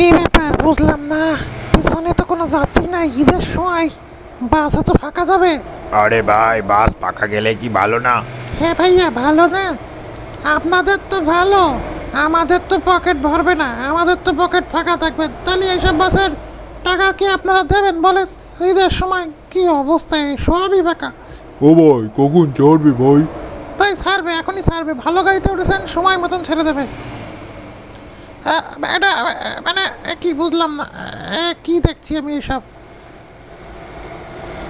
কি ব্যাপার বুঝলাম না। পিছনে তো কোনো যাত্রী নাই ঈদের সময়। বাস তো ফাঁকা যাবে? আরে ভাই বাস ফাঁকা গেলে কি ভালো না? হ্যাঁ ভাইয়া ভালো না। আপনাদের তো ভালো। আমাদের তো পকেট ভরবে না। আমাদের তো পকেট ফাঁকা থাকবে। তাহলে এইসব বাসের টাকা কি আপনারা দেবেন বলেন? ঈদের সময় কি অবস্থা? এই সবই ফাঁকা। ও ভাই কখন চড়বি ভাই? ভাই ছাড়বে এখনই ছাড়বে। ভালো গাড়িতে উঠেছেন সময় মতন ছেড়ে দেবে। এটা মানে এ, কি বুঝলাম না এ, কি দেখছি আমি এসব?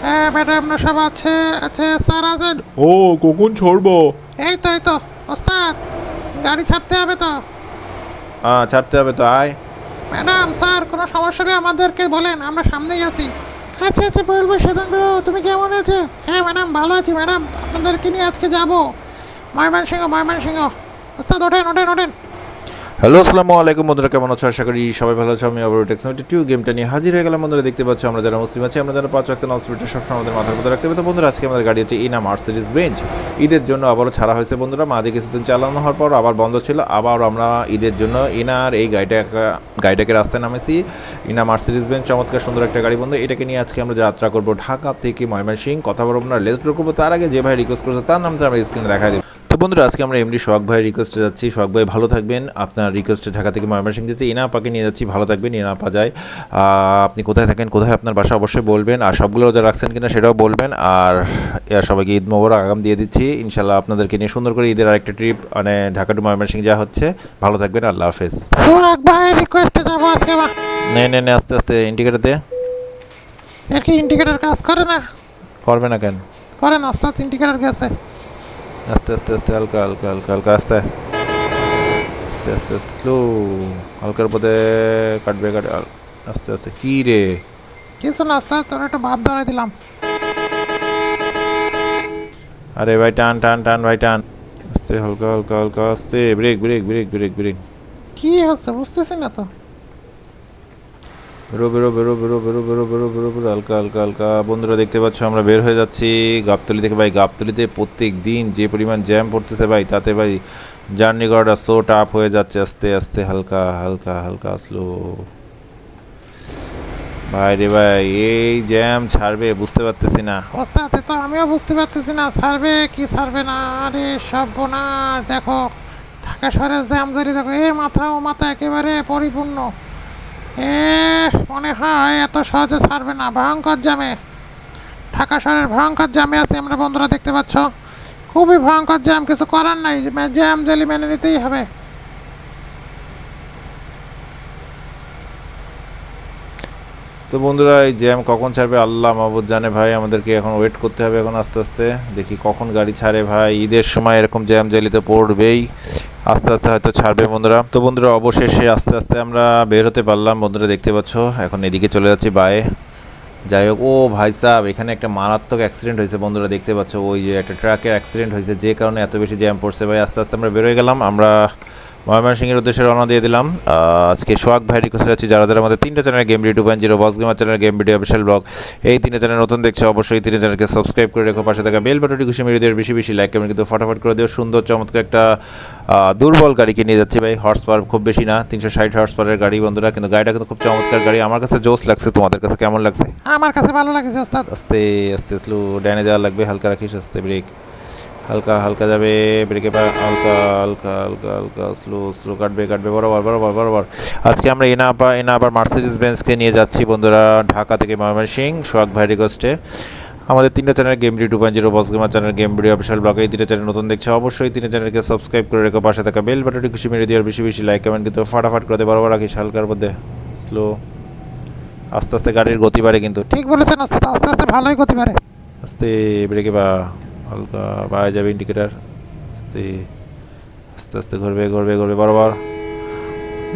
হ্যাঁ ম্যাডাম সব আছে আছে স্যার আছেন? ও কখন ছাড়বা? এই তো এই তো ওস্তাদ গাড়ি ছাড়তে হবে তো। হ্যাঁ ছাড়তে হবে তো আয়। ম্যাডাম স্যার কোনো সমস্যা নেই আমাদেরকে বলেন আমরা সামনেই আছি। আচ্ছা আচ্ছা বলব সেদিন বেরো তুমি কেমন আছো? হ্যাঁ ম্যাডাম ভালো আছি ম্যাডাম আপনাদেরকে নিয়ে আজকে যাব। ময়মনসিংহ ময়মনসিংহ। ওস্তাদ ওঠেন ওঠেন ওঠেন। হ্যালো, আসসালামু আলাইকুম। বন্ধুরা, কেমন আছো? আশা করি সবাই ভালো আছো। আমি আবার টেক্সনোটি টু গেমটা নিয়ে হাজির হয়ে গেলাম। বন্ধুরা, দেখতে পাচ্ছ, আমরা যারা মুসলিম আছি, আমরা যারা পাঁচ ওয়াক্ত পড়তে সবসময় আমাদের মাথার মধ্যে রাখতে হবে। তো বন্ধুরা, আজকে আমাদের গাড়ি হচ্ছে ইনা মার্সিডিজ বেঞ্চ ঈদের জন্য আবারও ছাড়া হয়েছে, বন্ধুরা। মাঝে কিছুদিন চালানো হওয়ার পর আবার বন্ধ ছিল। আবার আমরা ঈদের জন্য ইনার এই গাড়িটা গাড়িটাকে রাস্তায় নামেছি। ইনা মার্সিডিজ বেঞ্চ চমৎকার সুন্দর একটা গাড়ি বন্ধু এটাকে নিয়ে আজকে আমরা যাত্রা করব ঢাকা থেকে ময়মনসিং কথা বলব না লেস ড্র করব। তার আগে যে ভাই রিকোয়েস্ট করেছে, তার নামটা আমরা স্ক্রিনে দেখা দেবো। বন্ধুরা আজকে আমরা এমডি সোহাগ ভাইয়ের রিকোয়েস্টে যাচ্ছি। সোহাগ ভাই ভালো থাকবেন। আপনার রিকোয়েস্টে ঢাকা থেকে ময়মনসিং যেতে ইনা আপাকে নিয়ে যাচ্ছি। ভালো থাকবেন ইনা আপা যায়। আপনি কোথায় থাকেন কোথায় আপনার বাসা অবশ্যই বলবেন। আর সবগুলো যা রাখছেন কিনা সেটাও বলবেন। আর সবাইকে ঈদ মোবারক আগাম দিয়ে দিচ্ছি। ইনশাল্লাহ আপনাদেরকে নিয়ে সুন্দর করে ঈদের আরেকটা ট্রিপ মানে ঢাকা টু ময়মনসিং যা হচ্ছে। ভালো থাকবেন আল্লাহ হাফেজ। সোহাগ ভাইয়ের রিকোয়েস্টে যাব আজকে নে নে নে আস্তে আস্তে ইন্ডিকেটার দে। কি ইন্ডিকেটার কাজ করে না? করবে না কেন? করে না ওস্তাদ ইন্ডিকেটার গেছে। আস্তে আস্তে আস্তে হালকা হালকা হালকা হালকা আস্তে। আস্তে আস্তে স্লো। হালকার পথে কাটবে কাট আস্তে আস্তে। কি রে? কিছু না ওস্তাদ তোর একটু ভাব ধরে দিলাম। আরে ভাই টান টান টান ভাই টান। আস্তে হালকা হালকা হালকা আস্তে। Brake brake brake brake brake কি হচ্ছে? বুঝতেছি না তো। বেরো বেরো বেরো বেরো বেরো বেরো বেরো বেরো হালকা হালকা হালকা। বন্ধুরা দেখতে পাচ্ছ, আমরা বের হয়ে যাচ্ছি গাবতলি থেকে। ভাই, গাবতলিতে প্রত্যেক দিন যে পরিমাণ জ্যাম পড়তেছে ভাই, তাতে ভাই জার্নি করাটা সো টাফ হয়ে যাচ্ছে। আস্তে আস্তে, হালকা হালকা হালকা স্লো ভাই রে ভাই, এই জ্যাম ছাড়বে, বুঝতে পারতেছি না। ওস্তাদ তো আমিও বুঝতে পারতেছি না, ছাড়বে কি ছাড়বে না? আরে সব বোনা দেখো, ঢাকা শহরের জ্যাম জারি দেখো এ মাথা, ও মাথা একেবারে পরিপূর্ণ। মনে হয় এত সহজে ছাড়বে না। ভয়ঙ্কর জ্যামে। ঢাকা শহরের ভয়ঙ্কর জ্যামে আছি আমরা, বন্ধুরা, দেখতে পাচ্ছ? খুবই ভয়ঙ্কর জ্যাম, কিছু করার নাই। জ্যাম জেলি মেনে নিতেই হবে। তো বন্ধুরা, এই জ্যাম কখন ছাড়বে? আল্লাহ মাহবুদ জানে ভাই, আমাদেরকে এখন ওয়েট করতে হবে এখন আস্তে আস্তে। দেখি কখন গাড়ি ছাড়ে ভাই। ঈদের সময় এরকম জ্যাম জ্বালিতে পড়বেই। আস্তে আস্তে হয়তো ছাড়বে বন্ধুরা। তো বন্ধুরা, অবশেষে আস্তে আস্তে আমরা বের হতে পারলাম। বন্ধুরা, দেখতে পাচ্ছ, এখন এদিকে চলে যাচ্ছি বায়ে। যাই হোক, ও ভাই সাহেব, এখানে একটা মারাত্মক অ্যাক্সিডেন্ট হয়েছে বন্ধুরা, দেখতে পাচ্ছ। ওই যে একটা ট্রাকের অ্যাক্সিডেন্ট হয়েছে, যে কারণে এত বেশি জ্যাম পড়ছে। ভাই, আস্তে আস্তে আমরা বেরোয় গেলাম। আমরা ময়মনসিংহের উদ্দেশ্যে রওনা দিয়ে দিলাম। আজকে সোহাগ ভাই রিকোয়েস্ট যাচ্ছি যারা যারা আমাদের তিনটা channel game video two point zero boss gamer channel game video official vlog এই তিনটা চ্যানেল নতুন দেখছে অবশ্যই তিনটা চ্যানেলকে সাবস্ক্রাইব করে রেখো পাশে থাকা বেল বাটনটি খুশি মেরে দিয়ে বেশি বেশি লাইক কমেন্ট কিন্তু ফটাফট করে দিও। সুন্দর চমৎকার একটা দুর্বল গাড়িকে নিয়ে যাচ্ছি ভাই হর্স পাওয়ার খুব বেশি না তিনশো ষাট হর্স পাওয়ারের গাড়ি বন্ধুরা কিন্তু গাড়িটা কিন্তু খুব চমৎকার গাড়ি। আমার কাছে জোস লাগছে তোমাদের কাছে কেমন লাগছে? আমার কাছে ভালো লাগছে ওস্তাদ। আস্তে আস্তে স্লো ড্যানে যাওয়া লাগবে হালকা রাখিস আস্তে ব্রেক হালকা হালকা যাবে ব্রেকে হালকা হালকা হালকা হালকা স্লো স্লো কাটবে কাটবে, বরাবর বরাবর বরাবর। আজকে আমরা এনা আপা এনা আবার মার্সিডিস বেঞ্চকে নিয়ে যাচ্ছি বন্ধুরা, ঢাকা থেকে ময়মনসিং সোহাগ ভাই রিকোয়েস্টে আমাদের তিনটা channel game video two point zero boss gamer channel game video official vlog এই তিনটা চ্যানেল নতুন দেখছে অবশ্যই। তিনটা চ্যানেলকে সাবস্ক্রাইব করে রেখো, পাশে থাকা বেল বাটনটি খুশি মেরে দিয়ে বেশি বেশি লাইক কমেন্ট কিন্তু ফাটাফাট করে বরাবর রাখিস হালকার মধ্যে। স্লো আস্তে আস্তে গাড়ির গতি বাড়ে কিন্তু। ঠিক বলেছেন, আস্তে আস্তে আস্তে, ভালোই গতি বাড়ে। আস্তে ব্রেকে বা হালকা পায়ে যাবে ইন্ডিকেটার আস্তে আস্তে আস্তে ঘুরবে ঘুরবে ঘুরবে বরাবর।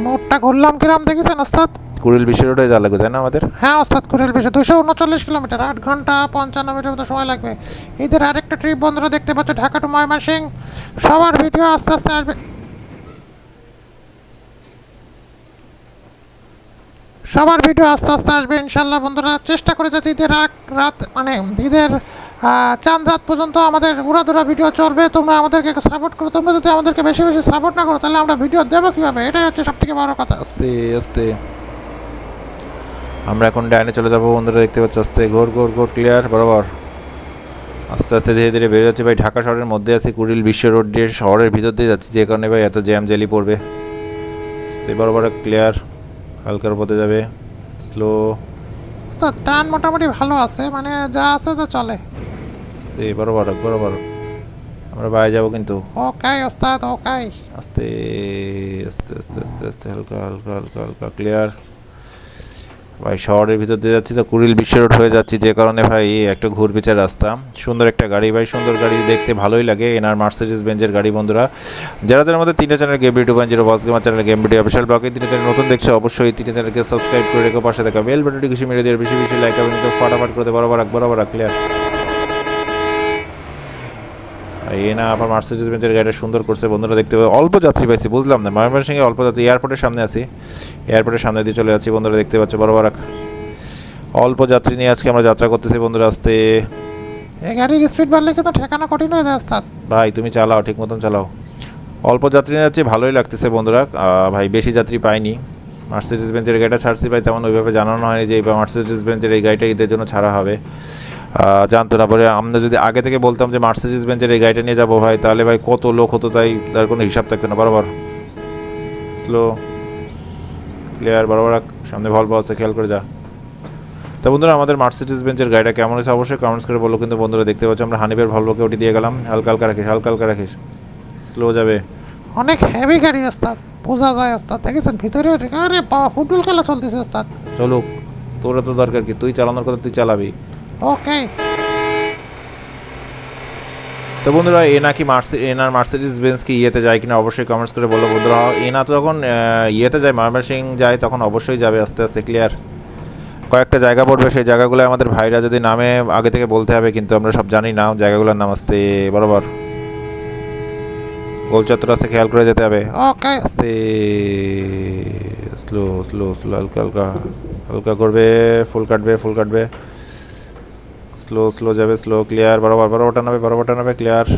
মোটটা ঘুরলাম কিরাম দেখেছেন ওস্তাদ? কুড়িল বিশ্বের ওটাই যা লাগবে তাই না আমাদের? হ্যাঁ ওস্তাদ কুড়িল বেশি দুশো উনচল্লিশ কিলোমিটার আট ঘণ্টা পঞ্চান্ন মিনিটের মতো সময় লাগবে। এদের আরেকটা ট্রিপ বন্ধুরা দেখতে পাচ্ছ ঢাকা টু ময়মনসিং। সবার ভিডিও আস্তে আস্তে আসবে। সবার ভিডিও আস্তে আস্তে আসবে ইনশাল্লাহ বন্ধুরা। চেষ্টা করে যাতে ঈদের রাত মানে ঈদের চাঁদ রাত পর্যন্ত আমাদের উড়াধুরা ভিডিও চলবে তোমরা আমাদেরকে সাপোর্ট করো তোমরা যদি আমাদেরকে বেশি বেশি সাপোর্ট না করো তাহলে আমরা ভিডিও দেবো কীভাবে? এটাই হচ্ছে সব থেকে বড় কথা। আস্তে আস্তে। আমরা এখন ডাইনে চলে যাব বন্ধুরা দেখতে পাচ্ছি আস্তে ঘোর ঘোর ঘোর ক্লিয়ার বরাবর। আস্তে আস্তে ধীরে ধীরে বেড়ে যাচ্ছে ভাই ঢাকা শহরের মধ্যে আছি কুড়িল বিশ্ব রোড দিয়ে শহরের ভিতর দিয়ে যাচ্ছি যে কারণে ভাই এত জ্যাম জেলি পড়বে। আস্তে বরাবর ক্লিয়ার হালকার পথে যাবে স্লো টান মোটামুটি ভালো আছে মানে যা আছে তো চলে। আস্তে বরাবর বরাবর আমরা বাইরে যাব কিন্তু। ওকাই ওস্তাদ ওকাই। আস্তে আস্তে আস্তে আস্তে আস্তে হালকা হালকা হালকা হালকা ক্লিয়ার ভাই শহরের ভিতর দিয়ে যাচ্ছি তো কুড়িল বিশ্ব রোড হয়ে যাচ্ছি যে কারণে ভাই একটা ঘুরপিচের রাস্তা। সুন্দর একটা গাড়ি ভাই সুন্দর গাড়ি দেখতে ভালোই লাগে। এনার মার্সিডিস বেঞ্জের গাড়ি বন্ধুরা। যারা যারা মধ্যে তিনটা channel game video point zero boss gamer channel game video official ব্লগে তিনটা চ্যানেল নতুন দেখছে অবশ্যই তিনটা চ্যানেলকে সাবস্ক্রাইব করে রেখে পাশে থাকা বেল বাটনটি খুশি মেরে দিয়ে বেশি বেশি লাইক এবং কিন্তু ফাটাফাট করতে বরাবর রাখ বরাবর রাখ ক্লিয়ার এই না আবার মার্সিডিজ বেঞ্চের গাড়িটা সুন্দর করছে বন্ধুরা দেখতে পাবে। অল্প যাত্রী পাইছি বুঝলাম না। ময়মনসিংহে অল্প যাত্রী এয়ারপোর্টের সামনে আছি। এয়ারপোর্টের সামনে দিয়ে চলে যাচ্ছি বন্ধুরা দেখতে পাচ্ছ বরাবর রাখ অল্প যাত্রী নিয়ে আজকে আমরা যাত্রা করতেছি বন্ধুরা আসতে। এই গাড়ির স্পিড বাড়লে কিন্তু ঠেকানো কঠিন হয়ে যায় ওস্তাদ। ভাই তুমি চালাও ঠিক মতন চালাও। অল্প যাত্রী নিয়ে যাচ্ছি ভালোই লাগতেছে বন্ধুরা। ভাই বেশি যাত্রী পাইনি। মার্সিডিজ বেঞ্চের গাড়িটা ছাড়ছি ভাই তেমন ওইভাবে জানানো হয়নি যে এইবার মার্সিডিজ বেঞ্চের এই গাড়িটা ঈদের জন্য ছাড়া হবে। জানতো না। পরে আমরা যদি আগে থেকে বলতাম যে মার্সিডিজ বেঞ্চের এই গাড়িটা নিয়ে যাব ভাই তাহলে ভাই কত লোক হতো তাই তার কোনো হিসাব থাকতো না। বরাবর। স্লো ক্লিয়ার বরাবর সামনে ভলভ আছে খেয়াল করে যা। তো বন্ধুরা আমাদের মার্সিডিজ বেঞ্চের গাড়িটা কেমন হয়েছে অবশ্যই কমেন্টস করে বলো। কিন্তু বন্ধুরা দেখতে পাচ্ছ আমরা হানিবের ভলভোকে ওটি দিয়ে গেলাম। হালকা হালকা রাখিস হালকা হালকা রাখিস। স্লো যাবে। অনেক হেভি গাড়ি ওস্তাদ। বোঝা যায় ওস্তাদ। দেখেছেন? ভিতরে আরে বাবা ফুটবল খেলা চলতেছে ওস্তাদ। চলুক। তোরা তো দরকার কি? তুই চালানোর কথা তুই চালাবি। ওকে তো বন্ধুরা এ নাকি মার্সি এনার মার্সিডিজ বেঞ্চ কি ইয়েতে যায় কিনা অবশ্যই কমেন্টস করে বলো বন্ধুরা। এনা তো যখন ইয়েতে যায় ময়মনসিং যায় তখন অবশ্যই যাবে আস্তে আস্তে ক্লিয়ার কয়েকটা জায়গা পড়বে সেই জায়গাগুলো আমাদের ভাইরা যদি নামে আগে থেকে বলতে হবে কিন্তু আমরা সব জানি না জায়গাগুলোর নাম আসতে বরাবর। গোল চত্বর আছে খেয়াল করে যেতে হবে। ওকে আস্তে স্লো স্লো স্লো হালকা হালকা। হালকা করবে ফুল কাটবে ফুল কাটবে। স্লো স্লো যাবে স্লো ক্লিয়ার বরাবর বরাবর টানাবে বরাবর টানাবে ক্লিয়ার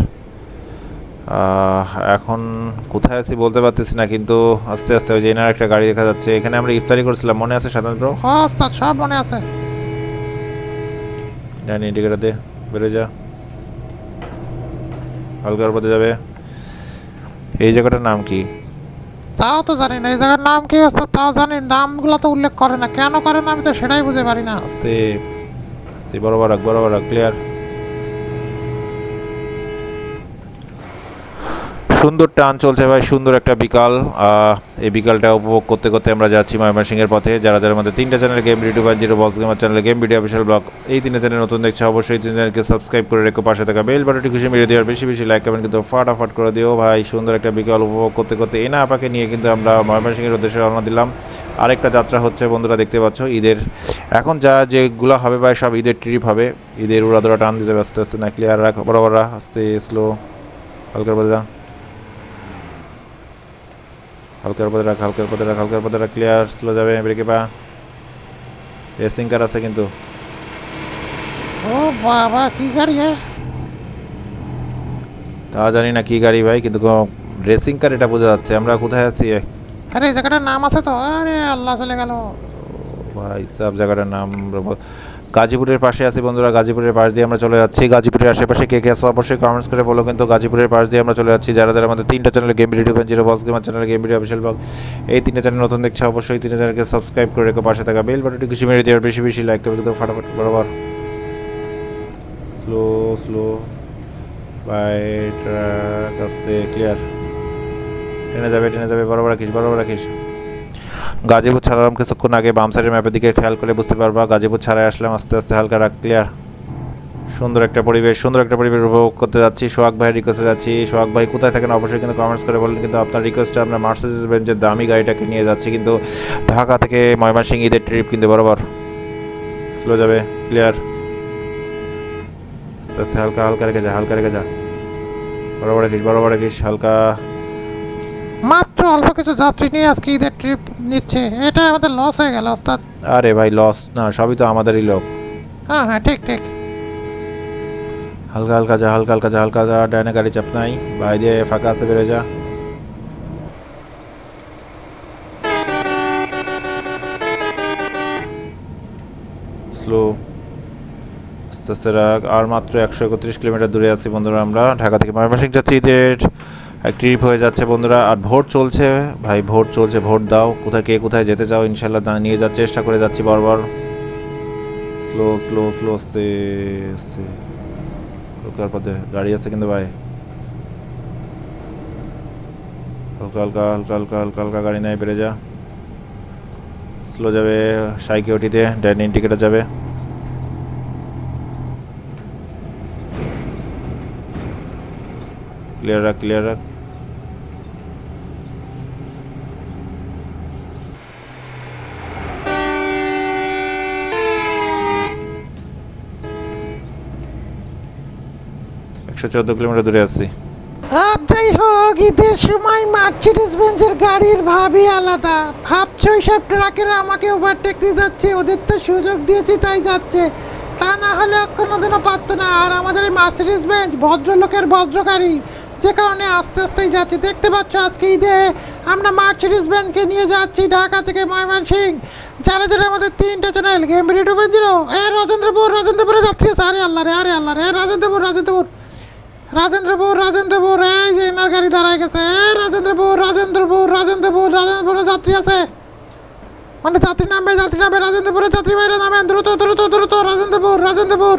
এখন কোথায় আছি বলতে পারতেছি না কিন্তু আস্তে আস্তে ওই যে এনার একটা গাড়ি দেখা যাচ্ছে। এখানে আমরা ইফতারি করছিলাম মনে আছে সাধারণত হ্যাঁ সব মনে আছে। জানি ইন্ডিকেটার দে বেরো যা। হালকার পথে যাবে। এই জায়গাটার নাম কি? তাও তো জানি না এই জায়গার নাম কি তাও জানি নামগুলো তো উল্লেখ করে না। কেন করে না আমি তো সেটাই বুঝতে পারি না। আস্তে। আস্তে বরাবর রাখ বরাবর রাখ ক্লিয়ার সুন্দর টান চলছে ভাই, সুন্দর একটা বিকাল। এই বিকালটা উপভোগ করতে করতে আমরা যাচ্ছি ময়মনসিংহের পথে। যারা যারা আমাদের তিনটা চ্যানেল গেম ভিডিও বা zero box gamer channel game video official vlog এই তিনটা চ্যানেল নতুন দেখছে, অবশ্যই তিন চ্যানেলকে সাবস্ক্রাইব করে রেখো, পাশে থাকা বেল বাটনটি খুশি মেরে দেওয়ার বেশি বেশি লাইক কমেন্ট কিন্তু ফাটাফাট করে দিও। ভাই, সুন্দর একটা বিকাল উপভোগ করতে করতে এনা আপাকে নিয়ে কিন্তু আমরা ময়মনসিংহের উদ্দেশ্যে রওনা দিলাম। আরেকটা যাত্রা হচ্ছে, বন্ধুরা দেখতে পাচ্ছ, ঈদের। এখন যা যেগুলো হবে ভাই, সব ঈদের ট্রিপ হবে। ঈদের উড়াদোড়া টান দিতে আস্তে আস্তে না ক্লিয়ার রাখ, বরাবর আস্তে স্লো হালকার যা হালকার পথে রাখ হালকার পথে রাখ হালকার পথে রাখ ক্লিয়ার স্লো যাবে ব্রেকে পা। রেসিং কার আছে কিন্তু। ও বাবা কি গাড়ি হ্যাঁ? তা জানি না কি গাড়ি ভাই কিন্তু রেসিং কার এটা বোঝা যাচ্ছে আমরা কোথায় আছি আরে জায়গাটার নাম আছে তো? আরে আল্লাহ চলে গেল। ভাই সব জায়গাটার নাম গাজীপুরের পাশে আছি বন্ধুরা, গাজীপুরের পাশ দিয়ে আমরা চলে যাচ্ছি। গাজীপুরের আশেপাশে কে কে আছো অবশ্যই কমেন্টস করে বলো। কিন্তু গাজীপুরের পাশ দিয়ে আমরা চলে যাচ্ছি। যারা যারা আমাদের তিনটা channel game video zero box gamer channel game video official vlog এই তিনটা চ্যানেল নতুন দেখছে অবশ্যই তিনটা চ্যানেলকে সাবস্ক্রাইব করে রেখো। পাশে থাকা বেল বাটনটি খুশি মেরে দেওয়ার বেশি বেশি লাইক করবে কিন্তু ফাটাফাট বরাবর। স্লো স্লো বাই ট্রাক আস্তে ক্লিয়ার টেনে যাবে টেনে যাবে। বরাবর রাখিস বরাবর রাখিস। গাজীপুর ছাড়লাম কিছুক্ষণ আগে বাম সাইডের ম্যাপের দিকে খেয়াল করে বুঝতে পারবা, গাজীপুর ছাড়াই আসলাম আস্তে আস্তে হালকা রাখ ক্লিয়ার সুন্দর একটা পরিবেশ, সুন্দর একটা পরিবেশ উপভোগ করতে যাচ্ছি। সোহাগ ভাইয়ের রিকোয়েস্টে যাচ্ছি। সোহাগ ভাই কোথায় থাকেন অবশ্যই কিন্তু কমেন্টস করে বলেন। কিন্তু আপনার রিকোয়েস্টে আমরা মার্সিডিজ বেঞ্চের দামি গাড়িটাকে নিয়ে যাচ্ছি। কিন্তু ঢাকা থেকে ময়মনসিংহ ঈদের ট্রিপ কিন্তু বরাবর। স্লো যাবে ক্লিয়ার আস্তে আস্তে হালকা হালকা রেখে যা, হালকা রেখে যা। বরাবর রাখিস বরাবর রাখিস হালকা। অল্প কিছু যাত্রী নিয়ে আজকে ঈদের ট্রিপ নিচ্ছে। এটা আমাদের লস হয়ে গেল ওস্তাদ আরে ভাই লস না সবই তো আমাদেরই লোক। হ্যাঁ হ্যাঁ ঠিক ঠিক। হালকা হালকা যা হালকা হালকা যা হালকা যা ডাইনে গাড়ি চাপ নাই বাই দিয়ে ফাঁকা আছে বেরো যা। স্লো আস্তে আস্তে রাখ আর মাত্র একশো একত্রিশ কিলোমিটার দূরে আছি বন্ধুরা আমরা ঢাকা থেকে ময়মনসিংহ যাচ্ছি ঈদের ট্রিপ হয়ে যাচ্ছে বন্ধুরা, আর ভোট চলছে। ভাই, ভোট চলছে, ভোট দাও। কোথায় কে কোথায় যেতে চাও ইনশাল্লাহ নিয়ে যাওয়ার চেষ্টা করে যাচ্ছি বারবার। স্লো স্লো স্লো পথে গাড়ি আছে কিন্তু ভাই। হালকা হালকা হালকা হালকা হালকা হালকা গাড়ি নেয় বেড়ে যা। স্লো যাবে সাইকে ওটিতে ড্যান ইন্ডিকেটার যাবে। ক্লিয়ার রাখ ক্লিয়ার রাখ। একশো চোদ্দ কিলোমিটার দূরে আছি। আর যাই হোক, ঈদের সময় মার্সিডিস বেঞ্জের গাড়ির ভাবই আলাদা। ভাবছ সব ট্রাকেরা আমাকে ওভারটেক দিয়ে যাচ্ছে? ওদের তো সুযোগ দিয়েছি, তাই যাচ্ছে। তা না হলে কোনোদিনও পারতো না। আর আমাদের এই মার্সিডিস বেঞ্চ ভদ্রলোকের ভদ্র গাড়ি যে কারণে আস্তে আস্তেই যাচ্ছি। দেখতে পাচ্ছ আজকে ঈদে আমরা মার্সিডিস বেঞ্চকে নিয়ে যাচ্ছি ঢাকা থেকে ময়মনসিং। যারা যারা আমাদের তিনটা channel game video two zero এ রাজেন্দ্রপুর, রাজেন্দ্রপুরে যাচ্ছি। আরে আল্লাহ রে, আরে আল্লাহ রে, এ রাজেন্দ্রপুর রাজেন্দ্রপুর। রাজেন্দ্রপুর রাজেন্দ্রপুর, এই যে এনার গাড়ি দাঁড়ায় গেছে। এই রাজেন্দ্রপুর রাজেন্দ্রপুর রাজেন্দ্রপুর, রাজেন্দ্রপুরে যাত্রী আছে। মানে যাত্রী নামবে যাত্রী নামবে, রাজেন্দ্রপুরে যাত্রী বাইরে নামেন। দ্রুত দ্রুত দ্রুত, রাজেন্দ্রপুর রাজেন্দ্রপুর।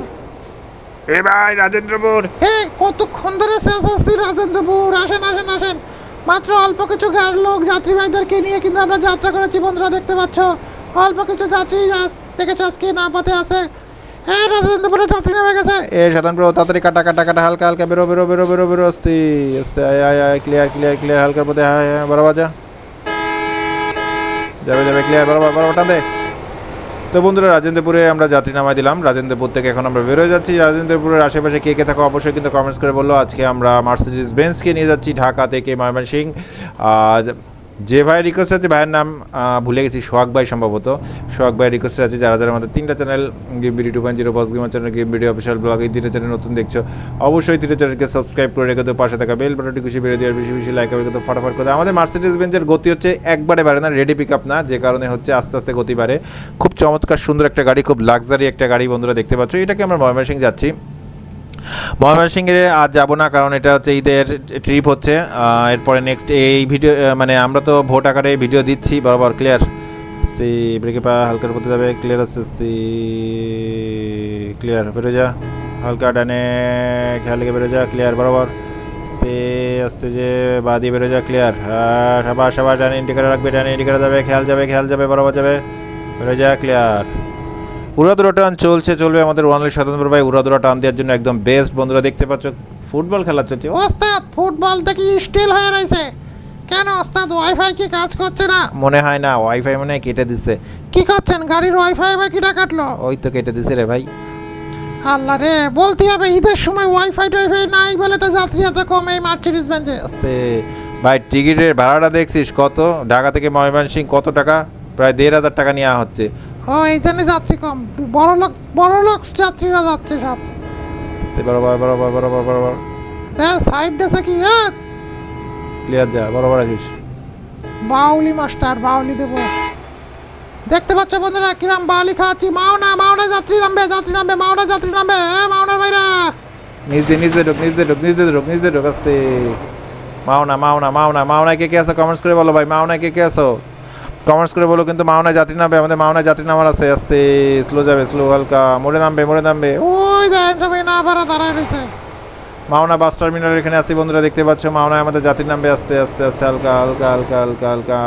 এ ভাই রাজেন্দ্রপুর। এ কতক্ষণ ধরে শেষ আসছি রাজেন্দ্রপুর? আসেন আসেন আসেন। মাত্র অল্প কিছু গাড় লোক যাত্রী ভাইদেরকে নিয়ে কিন্তু আমরা যাত্রা করেছি বন্ধুরা দেখতে পাচ্ছ। অল্প কিছু যাত্রী আস- দেখেছ আজকে না পথে আছে। এই রাজেন্দ্রপুরে যাত্রী নেমে গেছে। এ ব্রো তাড়াতাড়ি কাটা কাটা কাটা হালকা হালকা বেরো বেরো বেরো বেরো বেরো আস্তে আস্তে আয় আয় আয় ক্লিয়ার ক্লিয়ার ক্লিয়ার হালকার পথে হায় হায় বরাবর যা যাবে যাবে ক্লিয়ার বরাবর বরাবর টান দে। তো বন্ধুরা, রাজেন্দ্রপুরে আমরা যাত্রী নামাই দিলাম। রাজেন্দ্রপুর থেকে এখন আমরা বেরোয় যাচ্ছি। রাজেন্দ্রপুরের আশেপাশে কে কে থাকো অবশ্যই কিন্তু কমেন্টস করে বলল। আজকে আমরা মার্সিডিস বেঞ্চকে নিয়ে যাচ্ছি ঢাকা থেকে ময়মনসিং আর যে ভাই রিকোয়েস্ট আছে, ভাইয়ের নাম ভুলে গেছি, সোহাগ ভাই সম্ভবত। সোহাগ ভাই রিকোয়েস্ট আছে, যারা যারা আমাদের তিনটা channel game video two point zero boss gamer channel game video official vlog এই তিনটা চ্যানেল নতুন দেখছ, অবশ্যই তিনটা চ্যানেলকে সাবস্ক্রাইব করে রেখে তো পাশে থাকা বেল বাটনটি খুশি বেড়ে দেওয়ার বেশি বেশি লাইক করে ফটাফট করে আমাদের মার্সিডিজ বেঞ্চের গতি হচ্ছে একবারে বাড়ে না রেডি পিক আপ না, যে কারণে হচ্ছে আস্তে আস্তে গতি বাড়ে। খুব চমৎকার সুন্দর একটা গাড়ি, খুব লাক্সারি একটা গাড়ি বন্ধুরা দেখতে পাচ্ছ। এটাকে আমরা ময়মনসিং যাচ্ছি। ময়মনসিংহে আজ যাব না, কারণ এটা হচ্ছে ঈদের ট্রিপ হচ্ছে। এরপরে নেক্সট এই ভিডিও মানে আমরা তো ভোট আকারে ভিডিও দিচ্ছি, বরাবর ক্লিয়ার সি ব্রেকে পা হালকার পথে যাবে ক্লিয়ার আছে সি ক্লিয়ার বেরো যা, হালকা ডানে খেয়াল লেগে বেরো যা ক্লিয়ার বরাবর। আস্তে আস্তে যে বা দিয়ে বেরো যা ক্লিয়ার সবার সবার ডানে ইন্ডিকেটার রাখবে, ডানে ইন্ডিকেটার যাবে, খেয়াল যাবে খেয়াল যাবে, বরাবর যাবে। বেরো যা ক্লিয়ার উড়াদুরা টান চলছে চলবে আমাদের ওয়ানলি স্বতন্ত্র ভাই উড়াদুরা টান দেওয়ার জন্য একদম বেস্ট বন্ধুরা দেখতে পাচ্ছ। ফুটবল খেলা চলছে। ওস্তাদ ফুটবল দেখি স্টিল হয়ে রয়েছে। কেন ওস্তাদ ওয়াইফাই কি কাজ করছে না? মনে হয় না ওয়াইফাই মনে হয় কেটে দিছে। কি করছেন? গাড়ির ওয়াইফাই এবার কিটা কাটলো? ওই তো কেটে দিছে রে ভাই। আল্লাহ রে বলতে হবে ঈদের সময় ওয়াইফাই টোয়াইফাই নাই বলে তো যাত্রী এত কম এই মার্সিডিস বেঞ্চে আস্তে। ভাই টিকিটের ভাড়াটা দেখছিস কত? ঢাকা থেকে ময়মনসিং কত টাকা? প্রায় দেড় হাজার টাকা নেওয়া হচ্ছে। ও এই জন্য যাত্রী কম। বড় লোক বড় লোক যাত্রীরা যাচ্ছে সব। আস্তে বরাবর বরাবর বরাবর বরাবর সাইড দেশে কি? এ, ক্লিয়ার যা বরাবর বাউলি মাস্টার বাউলি দেব। দেখতে পাচ্ছ বন্ধুরা কিরাম বাউলি খাওয়াচ্ছি। মাওনা মাওনা যাত্রী নামবে যাত্রী নামবে মাওনা যাত্রী নামবে। এ মাওনার ভাইরা! নিজে নিজে ঢোক নিজে ঢোক নিজে ঢোক নিজে ঢোক আস্তে। মাওনা মাওনা মাওনা মাওনায় কে কে আছো? কমেন্টস করে বলো ভাই মাওনায় কে কে আছো? কমেন্টস করে বলো, কিন্তু মাওনায় যাত্রী নামবে, আমাদের মাওনায় যাত্রী নামার আছে, আস্তে স্লো যাবে স্লো হালকা, মোড়ে নামবে মোড়ে নামবে। ওই সবাই না ভাড়া দাঁড়ায় রয়েছে। মাওনা বাস টার্মিনাল এখানে আছি, বন্ধুরা, দেখতে পাচ্ছ, মাওনায় আমাদের যাত্রী নামবে, আস্তে আস্তে আস্তে, হালকা হালকা হালকা হালকা হালকা।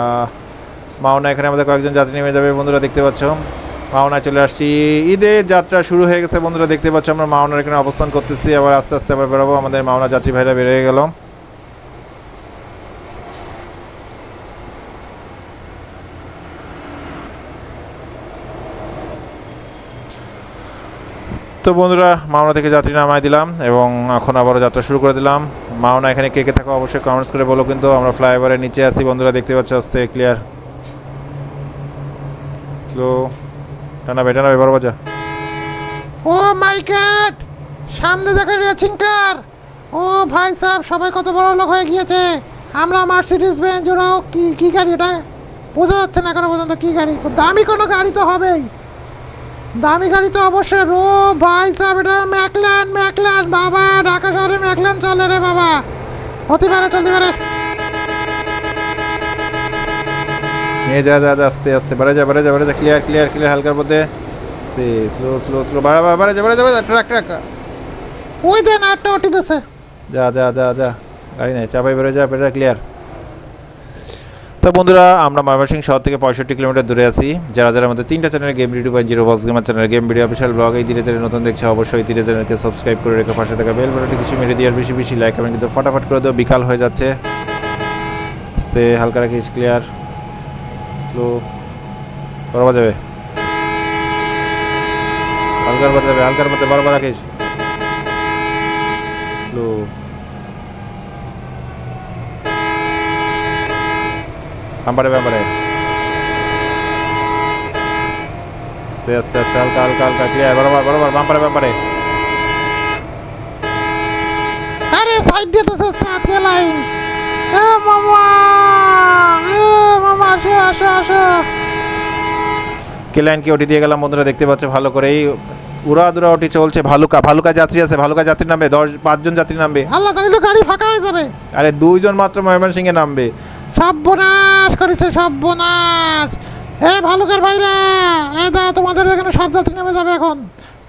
মাওনা এখানে আমাদের কয়েকজন যাত্রী নেমে যাবে, বন্ধুরা, দেখতে পাচ্ছ। মাওনায় চলে আসছি। ঈদের যাত্রা শুরু হয়ে গেছে, বন্ধুরা, দেখতে পাচ্ছ, আমরা মাওনার এখানে অবস্থান করতেছি। আবার আস্তে আস্তে আবার বেরোবো, আমাদের মাওনা যাত্রী ভাইরা বের হয়ে তো বন্ধুরা, মাওনা থেকে যাত্রী নামাই দিলাম এবং এখন আবারও যাত্রা শুরু করে দিলাম। মাওনা, এখানে কে কে থাকো অবশ্যই কমেন্টস করে বলো কিন্তু আমরা ফ্লাইওভারের নিচে আছি বন্ধুরা, দেখতে পাচ্ছ আস্তে ক্লিয়ার স্লো টানাবে টানাবে বড় বাজা। Oh my god! সামনে দেখো রেচিং কার ও ভাই সাহেব, সবাই কত বড় লোক হয়ে গিয়েছে। আমরা মার্সিডিস বেঞ্চ ওরাও কি কি গাড়ি এটা? বোঝা যাচ্ছে না এখনও পর্যন্ত কি গাড়ি। দামি কোনো গাড়ি তো হবেই। দামি গাড়ি তো অবশ্যই। ও ভাই সাহেব এটা ম্যাকল্যান ম্যাকল্যান বাবা ঢাকা শহরে ম্যাকল্যান চলে রে বাবা। হতে পারে চলতে পারে। নিয়ে যা যা আস্তে আস্তে বাড়ে যা বাড়ে যা বাড়ে যা ক্লিয়ার ক্লিয়ার ক্লিয়ার হালকার মধ্যে। আস্তে স্লো স্লো স্লো বাড়া বাড়া বাড়ে যা বাড়ে যা বাড়ে ট্রাক ট্রাক। ওই দেন আটটা ওটি দিছে যা যা যা যা। গাড়ি নেই চাপাই বেরো যা বেরো ক্লিয়ার তো বন্ধুরা, আমরা ময়মনসিংহ শহর থেকে পঁয়ষট্টি কিলোমিটার দূরে আছি। যারা যারা আমাদের তিনটা channel game video point zero box gamer channel game video official vlog এই ধীরে ধীরে নতুন দেখছে অবশ্যই ধীরে চ্যানেলকে সাবস্ক্রাইব করে রেখে পাশে থাকা বেল বাটনটি কিছু মেরে দিয়ে আর বেশি বেশি লাইক এবং কিন্তু ফটাফট করে দেবো বিকাল হয়ে যাচ্ছে। আস্তে, হালকা রাখিস ক্লিয়ার স্লো বরাবর যাবে। হালকার যাবে, হালকার মধ্যে বরাবর রাখিস। স্লো বাম্পারে বাম্পারে আস্তে আস্তে আস্তে হালকা হালকা হালকা ক্লিয়ার বরাবর বরাবর বাম্পারে বাম্পারে আরে সাইড দিয়ে তো সাথ লাইন এ মামা এ মামা আসো আসো আসো। কে লাইনকে ওটি দিয়ে গেলাম বন্ধুরা দেখতে পাচ্ছ ভালো করেই। উড়া দুরা ওটি চলছে ভালুকা ভালুকা যাত্রী আছে ভালুকা যাত্রী নামবে দশ পাঁচজন যাত্রী নামবে। আল্লাহ তাহলে তো গাড়ি ফাঁকা হয়ে যাবে। আরে দুইজন মাত্র ময়মনসিংহে নামবে। সর্বনাশ করেছে, সর্বনাশ। এ ভালুকের ভাইরা এ দা তোমাদের এখানে সব যাত্রী নেমে যাবে এখন।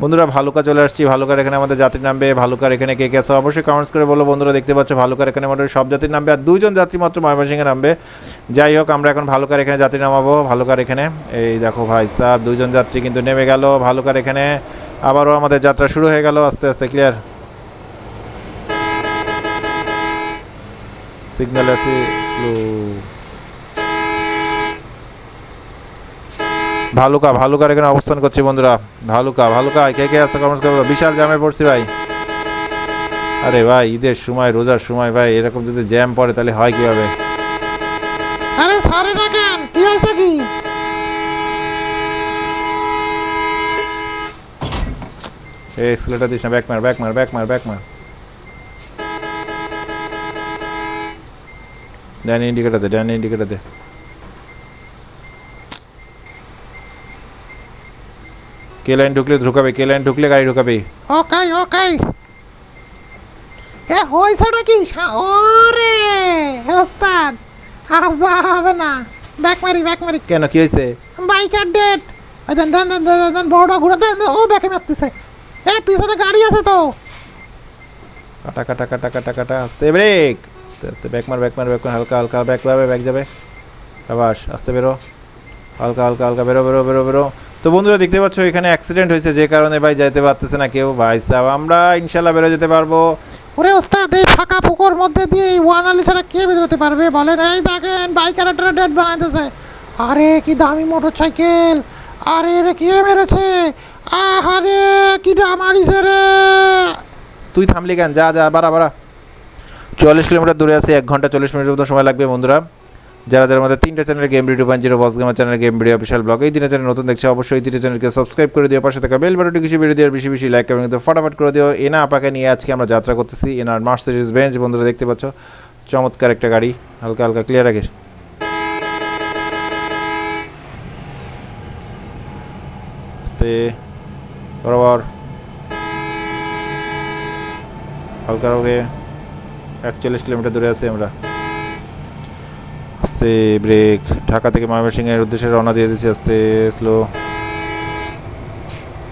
বন্ধুরা, ভালুকা চলে আসছি, ভালুকার এখানে আমাদের যাত্রী নামবে, ভালুকার এখানে কে কে আছে অবশ্যই কমেন্টস করে বলো। বন্ধুরা, দেখতে পাচ্ছ, ভালুকার এখানে মোটামুটি সব যাত্রী নামবে আর দুইজন যাত্রী মাত্র ময়মনসিংহে নামবে। যাই হোক, আমরা এখন ভালুকার এখানে যাত্রী নামাবো, ভালুকার এখানে। এই দেখো ভাই সাহ দুইজন যাত্রী কিন্তু নেমে গেল, ভালুকার এখানে। আবারও আমাদের যাত্রা শুরু হয়ে গেল, আস্তে আস্তে ক্লিয়ার সিগন্যাল আছে ভালুকা ভালুকার এখানে অবস্থান করছি বন্ধুরা। ভালুকা ভালুকা কে কে আছে? কমেন্টস করব বিশাল জ্যামে পড়ছি ভাই। আরে ভাই ঈদের সময় রোজার সময় ভাই এরকম যদি জ্যাম পড়ে তাহলে হয় কীভাবে? আরে সারে না কেন? কি হয়েছে কি? এই এক্সিলেটার দিস না ব্যাক মার ব্যাক মার ব্যাক মার ব্যাক মার। ডান ইন্ডিকেটার দে ডান ইন্ডিকেটার দে কে লাইন ঢুকলে ঢুকাবে কে লাইন ঢুকলে গাড়ি ঢুকাবে। ওকাই ওকাই এ হয়েছে নাকি? ওরে ওস্তাদ আজা হবে না। ব্যাক মারি ব্যাক মারি। কেন কি হয়েছে? বাইকার ডেট দেন দেন দেন দেন দেন ঘুরে দেন, ও ব্যাকে মারতেছে। এ পিছনে গাড়ি আছে তো। কাটা কাটা কাটা কাটা কাটা আস্তে ব্রেক! আস্তে আস্তে ব্যাক মার ব্যাক মার ব্যাক মার হালকা হালকা ব্যাক যাবে ব্যাক যাবে। আবাস আস্তে বেরো। হালকা হালকা হালকা বেরো বেরো বেরো বেরো। তো বন্ধুরা দেখতে পাচ্ছ এখানে অ্যাক্সিডেন্ট হয়েছে যে কারণে ভাই যাইতে পারতেছে না কেউ। ভাই সাহেব আমরা ইনশাল্লাহ বেরো যেতে পারব। ওরে ওস্তাদ এই ফাঁকা পুকুর মধ্যে দিয়ে এই ওয়ান আলি ছাড়া কে বেরোতে পারবে? বলেন এই দেখেন বাইকার একটা ডেট বানাইতেছে। আরে কি দামি মোটর সাইকেল আরে রে কে মেরেছে? আরে কি মারিছে রে? তুই থামলি কেন? যা যা বাড়া বাড়া। চল্লিশ কিলোমিটার দূরে আছে, এক ঘণ্টা চল্লিশ মিনিটের মতো সময় লাগবে বন্ধুরা। যারা যারা আমাদের তিনটা channel game video point zero boss gamer channel game video official vlog এই দিনের চ্যানেল নতুন দেখছে, অবশ্যই তিনটা চ্যানেলকে সাবস্ক্রাইব করে দিও, পাশে থাকা বেল বাটনটি কিছু ভিডিও দিয়ে বেশি বেশি লাইক এবং ফটাফট করে দিও। এনা আপাকে নিয়ে আজকে আমরা যাত্রা করতেছি, এনার মার্সিডিজ বেঞ্চ বন্ধুরা দেখতে পাচ্ছ, চমৎকার একটা গাড়ি, হালকা হালকা ক্লিয়ার আস্তে, বরাবর। হালকা একচল্লিশ কিলোমিটার দূরে আছি আমরা। আস্তে ব্রেক ঢাকা থেকে ময়মনসিংহের উদ্দেশ্যে রওনা দিয়ে দিচ্ছি, আস্তে স্লো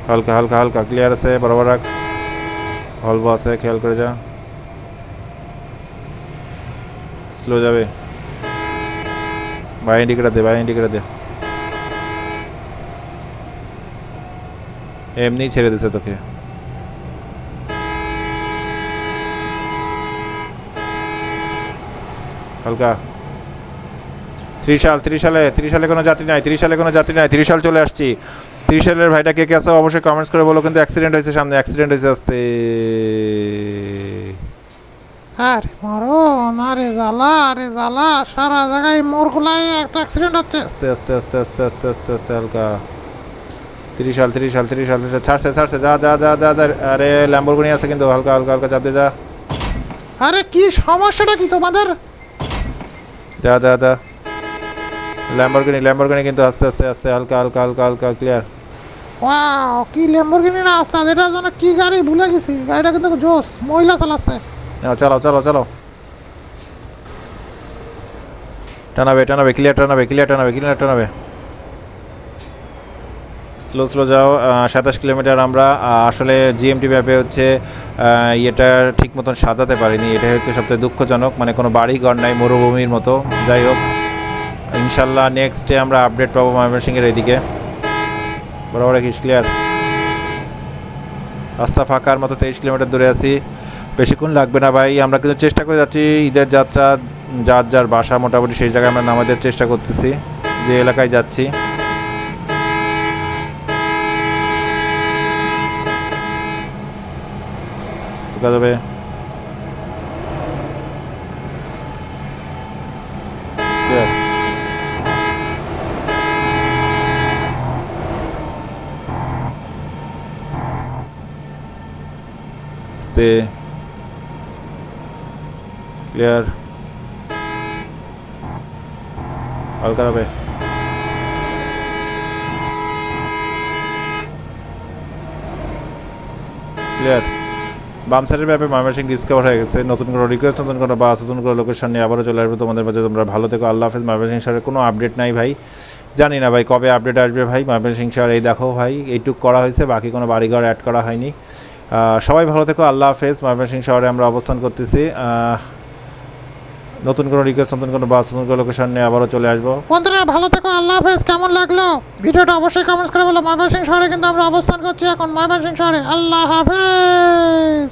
হালকা হালকা হালকা। ক্লিয়ার আছে, বরাবর রাখ। অল্প আছে, খেয়াল করে যা। স্লো যাবে। বাই ইন্ডিকেটার দে বাই ইন্ডিকেটার দে। এমনি ছেড়ে দিছে তোকে। হালকা। ত্রিশাল ত্রিশালে ত্রিশালে কোনো যাত্রী নাই ত্রিশালে কোনো যাত্রী নাই ত্রিশাল চলে আসছি। ত্রিশালের ভাইটা কে কে আছে অবশ্যই কমেন্টস করে বলো কিন্তু অ্যাক্সিডেন্ট হয়েছে সামনে অ্যাক্সিডেন্ট হয়েছে আসতে। আরে মরো আরে জ্বালা আরে জ্বালা সারা জায়গায় মোরগুলাই একটা অ্যাক্সিডেন্ট হচ্ছে। আস্তে আস্তে আস্তে আস্তে আস্তে আস্তে আস্তে হালকা। ত্রিশাল ত্রিশাল ত্রিশাল ত্রিশাল ছাড়ছে ছাড়ছে যা যা যা যা যা আরে ল্যাম্বরগুনি আছে কিন্তু হালকা হালকা হালকা চাপ দিয়ে যা। আরে কি সমস্যাটা কি তোমাদের? যা যা যা। ল্যাম্বরগিনি ল্যাম্বরগিনি কিন্তু আস্তে আস্তে আস্তে হালকা হালকা হালকা হালকা ক্লিয়ার ওয়াও কি ল্যাম্বরগিনি না আস্তে এটা জানা কি গাড়ি? ভুলে গেছি। গাড়িটা কিন্তু জোস। মহিলা চালাচ্ছে। না চালাও চালাও চালাও। টানাবে টানাবে ক্লিয়ার টানাবে ক্লিয়ার টানাবে ক্লিয়ার টানাবে। স্লো স্লো যাও। সাতাশ কিলোমিটার আমরা আসলে জিএমটি ম্যাপে হচ্ছে ইয়েটা ঠিক মতন সাজাতে পারিনি। এটাই হচ্ছে সবথেকে দুঃখজনক। মানে কোনো বাড়ি ঘর নাই, মরুভূমির মতো। যাই হোক, ইনশাল্লাহ নেক্সট ডে আমরা আপডেট পাবো ময়মনসিংহের এইদিকে বরাবর রাখিস ক্লিয়ার রাস্তা ফাঁকার মতো তেইশ কিলোমিটার দূরে আছি। বেশিক্ষণ লাগবে না ভাই। আমরা কিন্তু চেষ্টা করে যাচ্ছি, ঈদের যাত্রা, যার যার বাসা মোটামুটি সেই জায়গায় আমরা নামাজের চেষ্টা করতেছি। যে এলাকায় যাচ্ছি। ঢোকা যাবে Clear. আস্তে ক্লিয়ার হালকা হবে ক্লিয়ার বাম সাইডের ম্যাপে ময়মনসিং ডিসকভার হয়ে গেছে। নতুন কোনো রিকোয়েস্ট নতুন কোনো বাস নতুন কোনো লোকেশন নিয়ে আবারও চলে আসবে তোমাদের মাঝে। তোমরা ভালো থেকো। আল্লাহ হাফেজ। ময়মনসিং শহরে কোনো আপডেট নাই ভাই। জানি না ভাই কবে আপডেট আসবে ভাই। ময়মনসিং শহর এই দেখো ভাই, এইটুক করা হয়েছে, বাকি কোনো বাড়িঘর অ্যাড করা হয়নি। সবাই ভালো থেকো। আল্লাহ হাফেজ। ময়মনসিং শহরে আমরা অবস্থান করতেছি। নতুন কোনো রিকোয়েস্ট নতুন কোনো বাস নতুন কোনো লোকেশন নিয়ে আবারও চলে আসব। বন্ধুরা, ভালো থেকো, আল্লাহ হাফেজ, কেমন লাগল? ভিডিওটা অবশ্যই কমেন্টস করে বলো। ময়মনসিং শহরে কিন্তু আমরা অবস্থান করছি এখন ময়মনসিং শহরে। আল্লাহ হাফেজ!